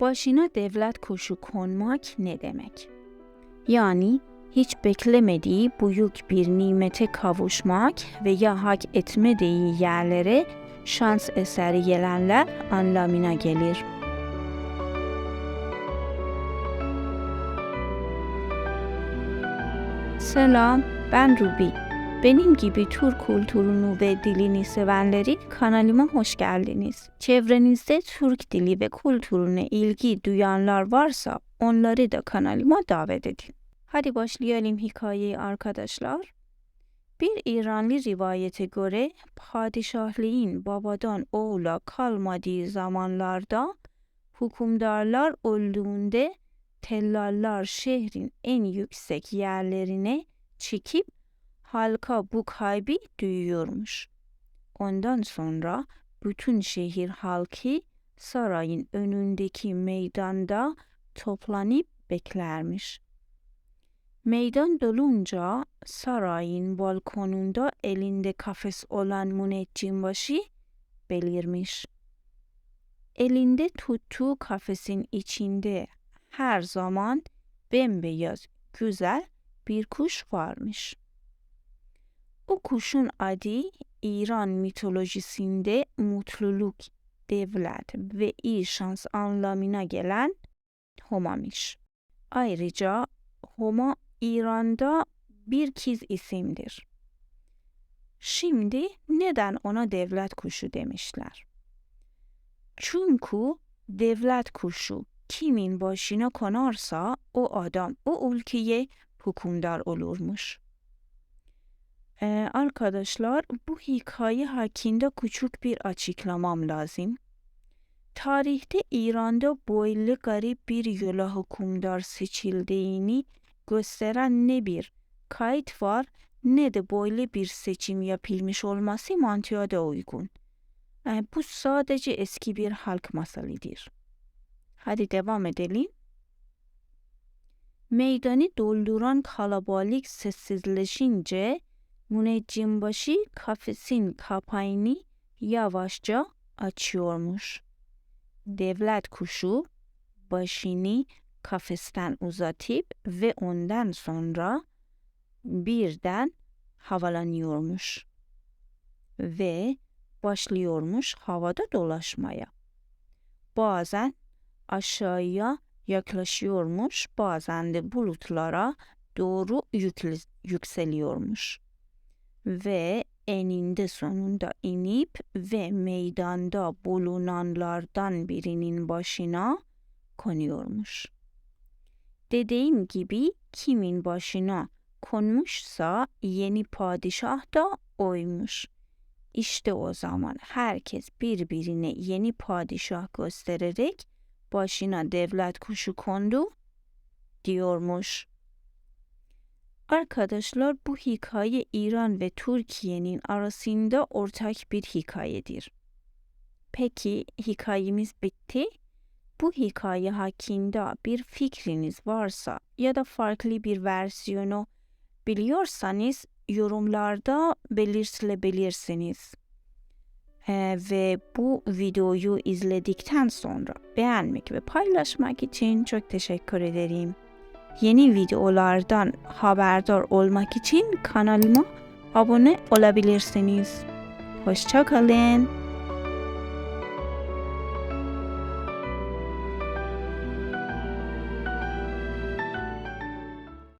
Başına devlet kuşu konmak ne demek? Yani hiç beklemediği büyük bir nimete kavuşmak veya hak etmediği yerlere şans eseri gelenler anlamına gelir. Selam, ben Ruby. Benim gibi Türk kültürünü ve dilini sevenleri kanalıma hoş geldiniz. Çevrenizde Türk dili ve kültürüne ilgi duyanlar varsa onları da kanalıma davet edin. Hadi başlayalım hikayeyi arkadaşlar. Bir İranlı rivayete göre padişahlığın babadan oğula kalmadığı zamanlarda hükümdarlar öldüğünde tellallar şehrin en yüksek yerlerine çıkıp halka bu kaybı duyuyormuş. Ondan sonra bütün şehir halkı sarayın önündeki meydanda toplanıp beklermiş. Meydan dolunca sarayın balkonunda elinde kafes olan müneccimbaşı belirmiş. Elinde tuttuğu kafesin içinde her zaman bembeyaz, güzel bir kuş varmış. O kuşun adı İran mitolojisinde mutluluk, devlet ve iyi şans anlamına gelen Homa'mış. Ayrıca Homa İran'da bir kiz isimdir. Şimdi neden ona devlet kuşu demişler? Çünkü devlet kuşu kimin başına konarsa o adam o ülkeye hükümdar olurmuş. Ee, arkadaşlar bu hikaye hakkında küçük bir açıklamam lazım. Tarihte İran'da böyle garip bir yola hükümdar seçildiğini gösteren ne bir kayıt var ne de böyle bir seçim yapılmış olması mantığa da uygun. Ee, bu sadece eski bir halk masalıdır. Hadi devam edelim. Meydanı dolduran kalabalık sessizleşince müneccimbaşı kafesin kapağını yavaşça açıyormuş. Devlet kuşu başını kafesten uzatıp ve ondan sonra birden havalanıyormuş ve başlıyormuş havada dolaşmaya. Bazen aşağıya yaklaşıyormuş, bazen de bulutlara doğru yükseliyormuş. Ve eninde sonunda inip ve meydanda bulunanlardan birinin başına konuyormuş. Dediğim gibi kimin başına konmuşsa yeni padişah da oymuş. İşte o zaman herkes birbirine yeni padişah göstererek başına devlet kuşu kondu diyormuş. Arkadaşlar bu hikaye İran ve Türkiye'nin arasında ortak bir hikayedir. Peki hikayemiz bitti. Bu hikaye hakkında bir fikriniz varsa ya da farklı bir versiyonu biliyorsanız yorumlarda belirtilebilirsiniz. Ee, ve bu videoyu izledikten sonra beğenmek ve paylaşmak için çok teşekkür ederim. Yeni videolardan haberdar olmak için kanalıma abone olabilirsiniz. Hoşçakalın.